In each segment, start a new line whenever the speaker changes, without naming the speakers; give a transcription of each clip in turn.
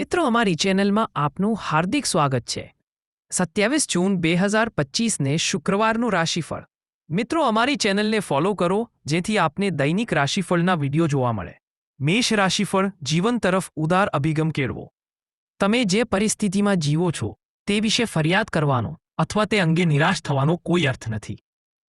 મિત્રો, અમારી ચેનલમાં આપનું હાર્દિક સ્વાગત છે. સત્યાવીસ જૂન બે હજાર પચીસને શુક્રવારનું રાશિફળ. મિત્રો, અમારી ચેનલને ફોલો કરો, જેથી આપને દૈનિક રાશિફળના વીડિયો જોવા મળે. મેષ રાશિફળ, જીવન તરફ ઉદાર અભિગમ કેળવો. તમે જે પરિસ્થિતિમાં જીવો છો, તે વિશે ફરિયાદ કરવાનો અથવા તે અંગે નિરાશ થવાનો કોઈ અર્થ નથી.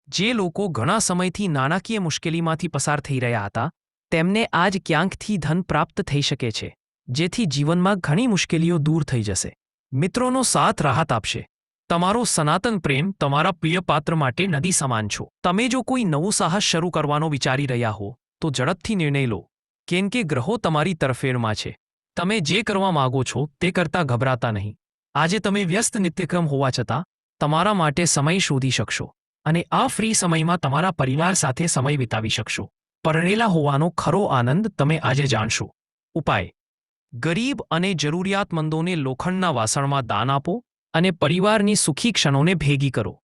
જે લોકો ઘણા સમયથી નાણાકીય મુશ્કેલીમાંથી પસાર થઈ રહ્યા હતા, તેમને આજ ક્યાંકથી ધન પ્રાપ્ત થઈ શકે છે? જેથી જીવનમાં ઘણી મુશ્કેલીઓ દૂર થઈ જશે. મિત્રોનો સાથ રાહત આપશે. તમારો સનાતન પ્રેમ તમારા પ્રિય પાત્ર માટે નદી સમાન છો. તમે જો કોઈ નવું સાહસ શરૂ કરવાનો વિચારી રહ્યા હો, તો ઝડપથી નિર્ણય લો. કેમ કે ગ્રહો તમારી તરફેણમાં છે. તમે જે કરવા માગો છો, તે કરતા ગભરાતા નહીં. આજે તમે વ્યસ્ત નિત્યક્રમ હોવા છતાં, તમારા માટે સમય શોધી શકશો. અને આ ફ્રી સમયમાં તમારા પરિવાર સાથે સમય વિતાવી શકશો. પરણેલા હોવાનો ખરો આનંદ તમે આજે જાણશો. ઉપાય. ગરીબ અને જરૂરિયાતમંદોને લોખંડના વાસણમાં દાન આપો અને પરિવારની સુખી ક્ષણોને ભેગી કરો.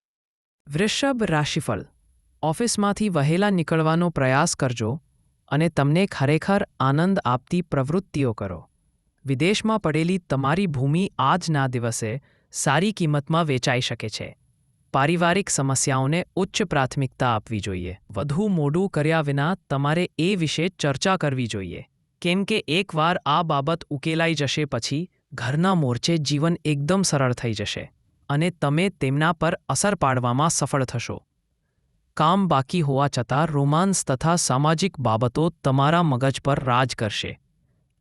વૃષભ રાશિફળ, ઓફિસમાંથી વહેલા નીકળવાનો પ્રયાસ કરજો અને તમને ખરેખર આનંદ આપતી પ્રવૃત્તિઓ કરો. વિદેશમાં પડેલી તમારી ભૂમિ આજના દિવસે સારી કિંમતમાં વેચાઈ શકે છે. પારિવારિક સમસ્યાઓને ઉચ્ચ પ્રાથમિકતા આપવી જોઈએ. વધુ મોડું કર્યા વિના તમારે એ વિશે ચર્ચા કરવી જોઈએ. કેમ કે એકવાર આ બાબત ઉકેલાઈ જશે પછી, ઘરના મોરચે જીવન એકદમ સરળ થઈ જશે અને તમે તેમના પર અસર પાડવામાં સફળ થશો. કામ બાકી હોવા છતાં રોમાન્સ તથા સામાજિક બાબતો તમારા મગજ પર રાજ કરશે.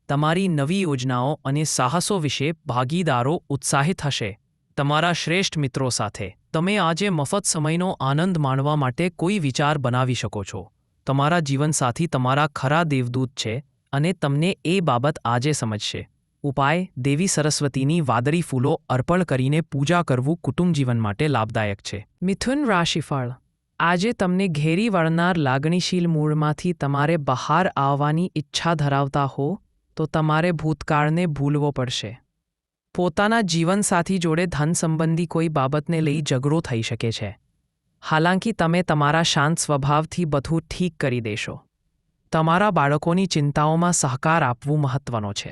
તમારી નવી યોજનાઓ અને સાહસો વિશે ભાગીદારો ઉત્સાહિત હશે. તમારા શ્રેષ્ઠ મિત્રો સાથે તમે આજે મફત સમયનો આનંદ માણવા માટે કોઈ વિચાર બનાવી શકો છો. તમારા જીવનસાથી તમારા ખરા દેવદૂત છે અને તમને એ બાબત આજે સમજશે. ઉપાય, દેવી સરસ્વતીની વાદળી ફૂલો અર્પણ કરીને પૂજા કરવું કુટુંબ જીવન માટે લાભદાયક છે. મિથુન રાશિફળ. આજે તમને ઘેરી વળનાર લાગણીશીલ મૂળમાંથી તમારે બહાર આવવાની ઈચ્છા ધરાવતા હો, તો તમારે ભૂતકાળને ભૂલવો પડશે. પોતાના જીવનસાથી જોડે ધન સંબંધી કોઈ બાબતને લઈ ઝઘડો થઈ શકે છે. હાલાંકી તમે તમારા શાંત સ્વભાવથી બધું ઠીક કરી દેશો. તમારા બાળકોની ચિંતાઓમાં સહકાર આપવું મહત્વનો છે.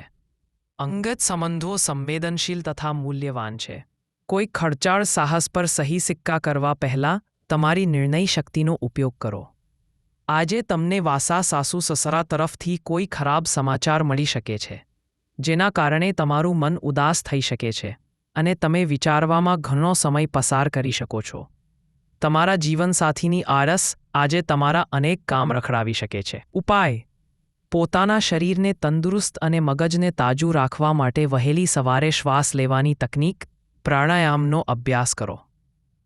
અંગત સંબંધો સંવેદનશીલ તથા મૂલ્યવાન છે. કોઈ ખર્ચાળ સાહસ પર સહી સિક્કા કરવા પહેલાં તમારી નિર્ણય શક્તિનો ઉપયોગ કરો. આજે તમને વાસા સાસુ સસરા તરફથી કોઈ ખરાબ સમાચાર મળી શકે છે, જેના કારણે તમારું મન ઉદાસ થઈ શકે છે અને તમે વિચારવામાં ઘણો સમય પસાર કરી શકો છો. તમારા જીવનસાથીની આળસ આજે તમારા અનેક કામ રખડાવી શકે છે. ઉપાય. પોતાના શરીરને તંદુરસ્ત અને મગજને તાજું રાખવા માટે વહેલી સવારે શ્વાસ લેવાની તકનીક, પ્રાણાયામનો અભ્યાસ કરો.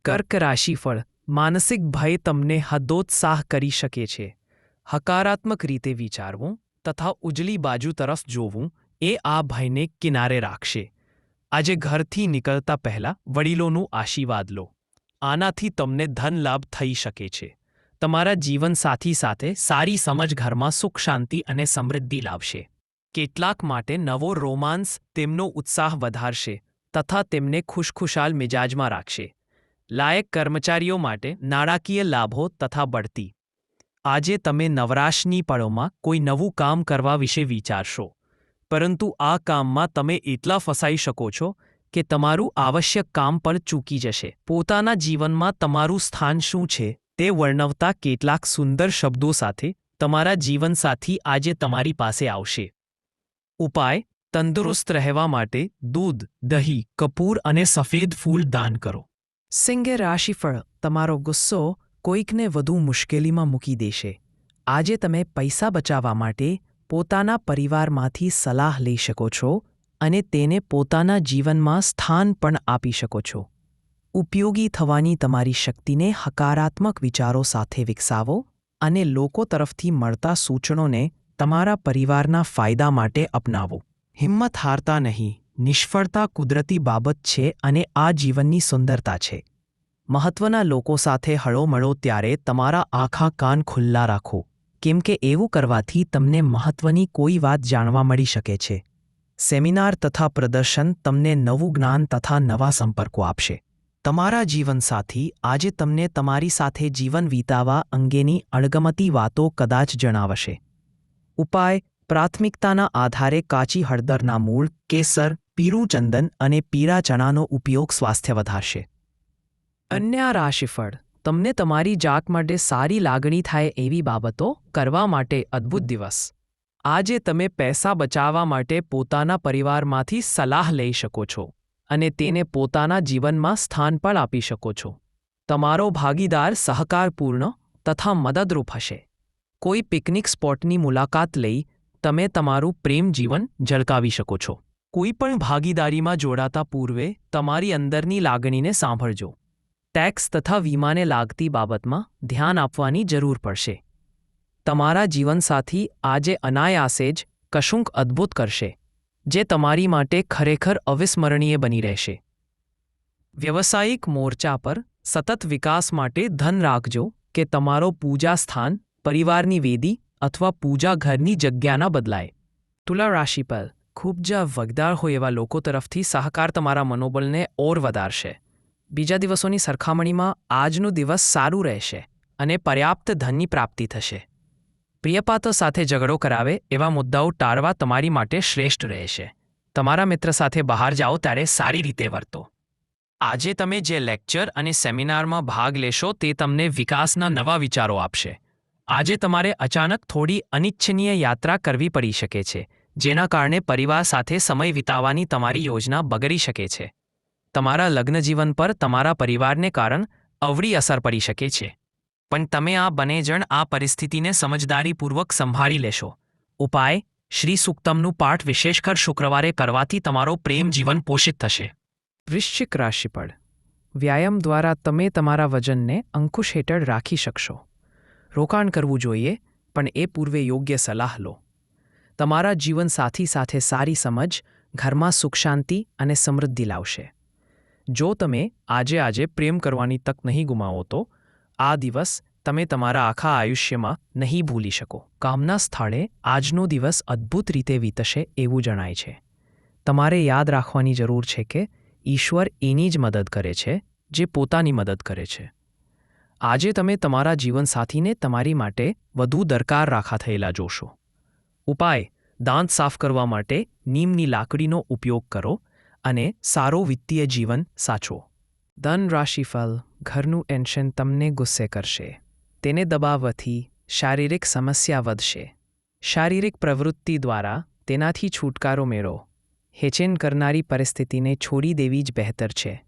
કર્ક રાશિફળ. માનસિક ભય તમને હદોત્સાહ કરી શકે છે. હકારાત્મક રીતે વિચારવું તથા ઉજળી બાજુ તરફ જોવું એ આ ભયને કિનારે રાખશે. આજે ઘરથી નીકળતા પહેલા વડીલોનું આશીર્વાદ લો. આનાથી તમને ધન લાભ થઈ શકે છે. તમારા જીવનસાથી સાથે સારી સમજ ઘરમાં સુખ શાંતિ અને સમૃદ્ધિ લાવશે. કેટલાક માટે નવો રોમાન્સ તેમનો ઉત્સાહ વધારશે તથા તેમને ખુશખુશાલ મિજાજમાં રાખશે. લાયક કર્મચારીઓ માટે નાણાકીય લાભો તથા બઢતી. આજે તમે નવરાશની પળોમાં કોઈ નવું કામ કરવા વિશે વિચારશો. પરંતુ આ કામમાં તમે એટલા ફસાઈ શકો છો કે તમારું આવશ્યક કામ પણ ચૂકી જશે. પોતાના જીવનમાં તમારું સ્થાન શું છે, તે વર્ણવતા કેટલાક સુંદર શબ્દો સાથે તમારા જીવનસાથી આજે તમારી પાસે આવશે. ઉપાય, તંદુરસ્ત રહેવા માટે દૂધ, દહીં, કપૂર અને સફેદ ફૂલ દાન કરો. સિંગે રાશિફળ, તમારો ગુસ્સો કોઈકને વધુ મુશ્કેલીમાં મૂકી દેશે. આજે તમે પૈસા બચાવવા માટે પોતાના પરિવારમાંથી સલાહ લઈ શકો છો અને તેને પોતાના જીવનમાં સ્થાન પણ આપી શકો છો. ઉપયોગી થવાની તમારી શક્તિને હકારાત્મક વિચારો સાથે વિકસાવો અને લોકો તરફથી મળતા સૂચનોને તમારા પરિવારના ફાયદા માટે અપનાવો. હિંમત હારતા નહીં, નિષ્ફળતા કુદરતી બાબત છે અને આ જીવનની સુંદરતા છે. મહત્વના લોકો સાથે હળોમળો ત્યારે તમારા આખા કાન ખુલ્લા રાખો, કેમ કે એવું કરવાથી તમને મહત્વની કોઈ વાત જાણવા મળી શકે છે. સેમિનાર તથા પ્રદર્શન તમને નવું જ્ઞાન તથા નવા સંપર્કો આપશે. તમારા જીવનસાથી આજે તમને તમારી સાથે જીવન વિતાવા અંગેની અણગમતી વાતો કદાચ જણાવશે. ઉપાય, પ્રાથમિકતાના આધારે કાચી હળદરના મૂળ, કેસર પીરું ચંદન અને પીરા ચણાનો ઉપયોગ સ્વાસ્થ્ય વધારશે. અન્ય રાશિફળ, તમને તમારી જાત માટે સારી લાગણી થાય એવી બાબતો કરવા માટે અદ્ભુત દિવસ. આજે તમે પૈસા બચાવવા માટે પોતાના પરિવારમાંથી સલાહ લઈ શકો છો અને તેને પોતાના જીવનમાં સ્થાન પણ આપી શકો છો. તમારો ભાગીદાર સહકારપૂર્ણ તથા મદદરૂપ હશે. કોઈ પિકનિક સ્પોટની મુલાકાત લઈ તમે તમારું પ્રેમ જીવન ઝળકાવી શકો છો. કોઈ પણ ભાગીદારીમાં જોડાતા પૂર્વે તમારી અંદરની લાગણીને સાંભળજો. ટેક્સ તથા વીમાને લાગતી બાબતમાં ધ્યાન આપવાની જરૂર પડશે. તમારા જીવનસાથી આજે અનાયાસે જ કશુંક અદ્ભુત કરશે, જે તમારી માટે ખરેખર અવિસ્મરણીય બની રહેશે. વ્યવસાયિક મોરચા પર સતત વિકાસ માટે ધન રાખજો કે તમારો પૂજા સ્થાન પરિવારની વેદી અથવા પૂજા ઘરની જગ્યાના બદલાય. તુલા રાશિ પર ખૂબ જ વગદાર હોય એવા લોકો તરફથી સહકાર તમારા મનોબળને ઓર વધારશે. બીજા દિવસોની સરખામણીમાં આજનો દિવસ સારું રહેશે અને પર્યાપ્ત ધનની પ્રાપ્તિ થશે. પ્રિયપાતો સાથે ઝઘડો કરાવે એવા મુદ્દાઓ ટાળવા તમારી માટે શ્રેષ્ઠ રહેશે. તમારા મિત્ર સાથે બહાર જાઓ ત્યારે સારી રીતે વર્તો. આજે તમે જે લેક્ચર અને સેમિનારમાં ભાગ લેશો તે તમને વિકાસના નવા વિચારો આપશે. આજે તમારે અચાનક થોડી અનિચ્છનીય યાત્રા કરવી પડી શકે છે, જેના કારણે પરિવાર સાથે સમય વિતાવવાની તમારી યોજના બગડી શકે છે. તમારા લગ્નજીવન પર તમારા પરિવારને કારણ અવળી અસર પડી શકે છે. પણ તમે આ બંને જણ આ પરિસ્થિતિને સમજદારીપૂર્વક સંભાળી લેશો. ઉપાય, શ્રી સુક્તમનું પાઠ વિશેષકર શુક્રવારે કરવાથી તમારો પ્રેમ જીવન પોષિત થશે. વૃશ્ચિક રાશિફળ. વ્યાયામ દ્વારા તમે તમારા વજનને અંકુશ હેઠળ રાખી શકશો. રોકાણ કરવું જોઈએ, પણ એ પૂર્વે યોગ્ય સલાહ લો. તમારા જીવનસાથી સાથે સારી સમજ, ઘરમાં સુખ શાંતિ અને સમૃદ્ધિ લાવશે. જો તમે આજે આજે પ્રેમ કરવાની તક નહીં ગુમાવો તો આ દિવસ તમે તમારા આખા આયુષ્યમાં નહીં ભૂલી શકો. કામના સ્થળે આજનો દિવસ અદ્ભુત રીતે વીતશે એવું જણાય છે. તમારે યાદ રાખવાની જરૂર છે કે ઈશ્વર એની જ મદદ કરે છે, જે પોતાની મદદ કરે છે. આજે તમે તમારા જીવનસાથીને તમારી માટે વધુ દરકાર રાખા થયેલા જોશો. ઉપાય, દાંત સાફ કરવા માટે નીમની લાકડીનો ઉપયોગ કરો અને સારો વિત્તીય જીવન સાચવો. ધન રાશિફળ ઘરનું ટેન્શન તમને ગુસ્સે કરશે. તેને દબાવવાથી શારીરિક સમસ્યા વધશે. શારીરિક પ્રવૃત્તિ દ્વારા તેનાથી છુટકારો મેળવો. હેચેન કરનારી પરિસ્થિતિને છોડી દેવી જ બહેતર છે.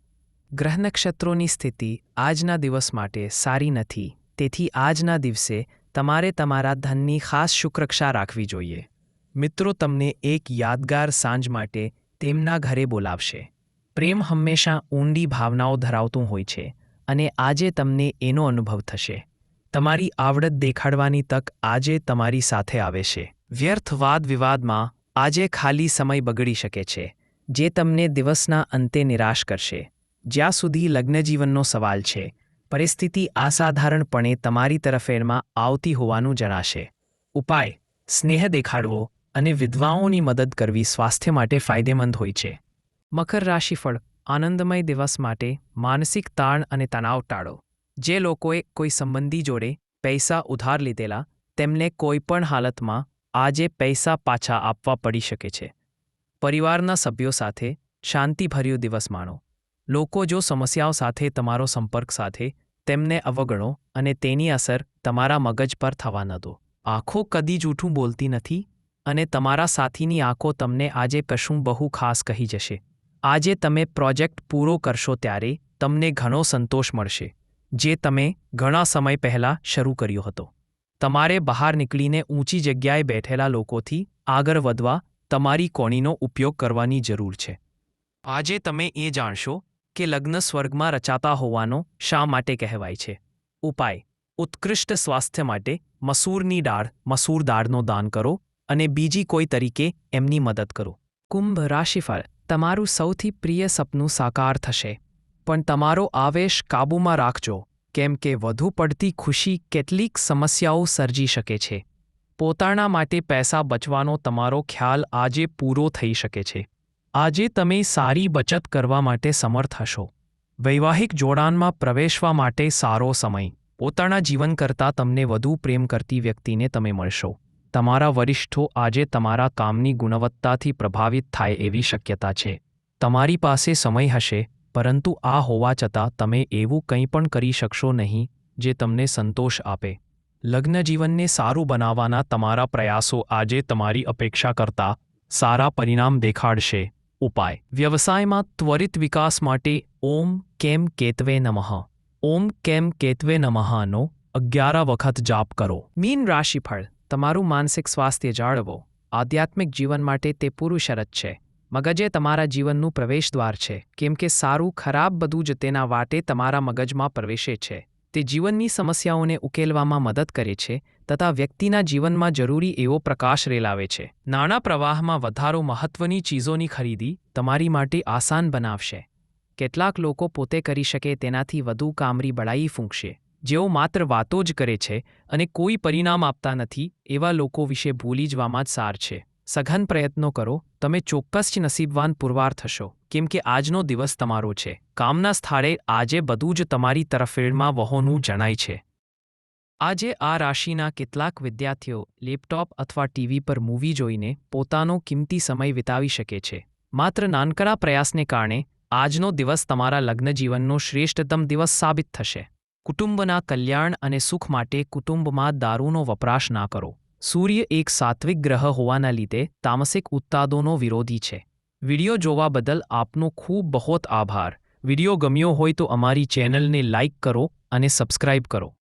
ગ્રહ નક્ષત્રોની સ્થિતિ આજના દિવસ માટે સારી નથી, તેથી આજના દિવસે તમારે તમારા ધનની ખાસ શુક્રક્ષા રાખવી જોઈએ. મિત્રો, તમને એક યાદગાર સાંજ માટે તેમના ઘરે બોલાવશે. પ્રેમ હંમેશા ઊંડી ભાવનાઓ ધરાવતું હોય છે અને આજે તમને એનો અનુભવ થશે. તમારી આવડત દેખાડવાની તક આજે તમારી સાથે આવે છે. વ્યર્થ વાદ વિવાદમાં આજે ખાલી સમય બગડી શકે છે, જે તમને દિવસના અંતે નિરાશ કરશે. જ્યાં સુધી લગ્નજીવનનો સવાલ છે, પરિસ્થિતિ અસાધારણપણે તમારી તરફેણમાં આવતી હોવાનું જણાશે. ઉપાય, સ્નેહ દેખાડવો અને વિધવાઓની મદદ કરવી સ્વાસ્થ્ય માટે ફાયદેમંદ હોય છે. મકર રાશિફળ આનંદમય દિવસ માટે માનસિક તાણ અને તણાવ ટાળો. જે લોકોએ કોઈ સંબંધી જોડે પૈસા ઉધાર લીધેલા, તેમને કોઈપણ હાલતમાં આજે પૈસા પાછા આપવા પડી શકે છે. પરિવારના સભ્યો સાથે શાંતિભર્યો દિવસ માણો. લોકો જો સમસ્યાઓ સાથે તમારો સંપર્ક સાથે, તેમને અવગણો અને તેની અસર તમારા મગજ પર થવા ન દો. આંખો કદી જૂઠું બોલતી નથી અને તમારા સાથીની આંખો તમને આજે કશું બહુ ખાસ કહી જશે. આજે તમે પ્રોજેક્ટ પૂરો કરશો ત્યારે તમને ઘણો સંતોષ મળશે, જે તમે ઘણા સમય પહેલાં શરૂ કર્યો હતો. તમારે બહાર નીકળીને ઊંચી જગ્યાએ બેઠેલા લોકોથી આગળ વધવા તમારી કોણીનો ઉપયોગ કરવાની જરૂર છે. આજે તમે એ જાણશો કે લગ્ન સ્વર્ગમાં રચાતા હોવાનો શા માટે કહેવાય છે. ઉપાય, ઉત્કૃષ્ટ સ્વાસ્થ્ય માટે મસૂરની દાળ, મસૂર દાળનો દાન કરો અને બીજી કોઈ તરીકે એમની મદદ કરો. કુંભ રાશિફળ તમારું સૌથી પ્રિય સપનું સાકાર થશે. પણ તમારો આવેશ કાબૂમાં રાખજો, કેમ કે વધુ પડતી ખુશી કેટલીક સમસ્યાઓ સર્જી શકે છે. પોતાના માટે પૈસા બચવાનો તમારો ખ્યાલ આજે પૂરો થઈ શકે છે. આજે તમે સારી બચત કરવા માટે સમર્થ હશો. વૈવાહિક જોડાણમાં પ્રવેશવા માટે સારો સમય. પોતાના જીવન કરતાં તમને વધુ પ્રેમ કરતી વ્યક્તિને તમે મળશો. તમારા વરિષ્ઠો આજે તમારા કામની ગુણવત્તાથી પ્રભાવિત થાય એવી શક્યતા છે. તમારી પાસે સમય હશે, પરંતુ આ હોવા છતાં તમે એવું કંઈ પણ કરી શકશો નહીં, જે તમને સંતોષ આપે. લગ્નજીવનને સારું બનાવવાના તમારા પ્રયાસો આજે તમારી અપેક્ષા કરતાં સારા પરિણામ દેખાડશે. ઉપાય. વ્યવસાયમાં ત્વરિત વિકાસ માટે ઓમ કેમ કેતવે નમઃ. ઓમ કેમ કેતવે નમઃનો અગિયાર વખત જાપ કરો. મીન રાશિફળ. તમારું માનસિક સ્વાસ્થ્ય જાળવો. આધ્યાત્મિક જીવન માટે તે પૂરું શરત છે. મગજે તમારા જીવનનું પ્રવેશદ્વાર છે. કેમ કે સારું, ખરાબ બધું જ તેના વાટે તમારા મગજમાં પ્રવેશે છે. તે જીવનની સમસ્યાઓને ઉકેલવામાં મદદ કરે છે તથા વ્યક્તિના જીવનમાં જરૂરી એવો પ્રકાશ રેલાવે છે. નાણાં પ્રવાહમાં વધારો મહત્વની ચીજોની ખરીદી તમારી માટે આસાન બનાવશે. કેટલાક લોકો પોતે કરી શકે તેનાથી વધુ કામરી બળાઈ ફૂંકશે. જેઓ માત્ર વાતો જ કરે છે અને કોઈ પરિણામ આપતા નથી, એવા લોકો વિશે ભૂલી જવામાં જ સાર છે. સઘન પ્રયત્નો કરો, તમે ચોક્કસ જ નસીબવાન પુરવાર થશો, કેમ કે આજનો દિવસ તમારો છે. કામના સ્થળે આજે બધું જ તમારી તરફેણમાં વહોનું જણાય છે. આજે આ રાશિના કેટલાક વિદ્યાર્થીઓ લેપટોપ અથવા ટીવી પર મૂવી જોઈને પોતાનો કિંમતી સમય વિતાવી શકે છે. માત્ર નાનકડા પ્રયાસને કારણે, આજનો દિવસ તમારા લગ્નજીવનનો શ્રેષ્ઠતમ દિવસ સાબિત થશે. કુટુંબના કલ્યાણ અને સુખ માટે કુટુંબમાં દારૂનો વપરાશ ના કરો. સૂર્ય એક સાત્વિક ગ્રહ હોવાના લીધે તામસિક ઉત્તાદોનો વિરોધી છે. વિડિયો જોવા બદલ આપનો ખૂબ બહોત આભાર. વિડિયો ગમ્યો હોય તો અમારી ચેનલને લાઇક કરો અને સબસ્ક્રાઇબ કરો.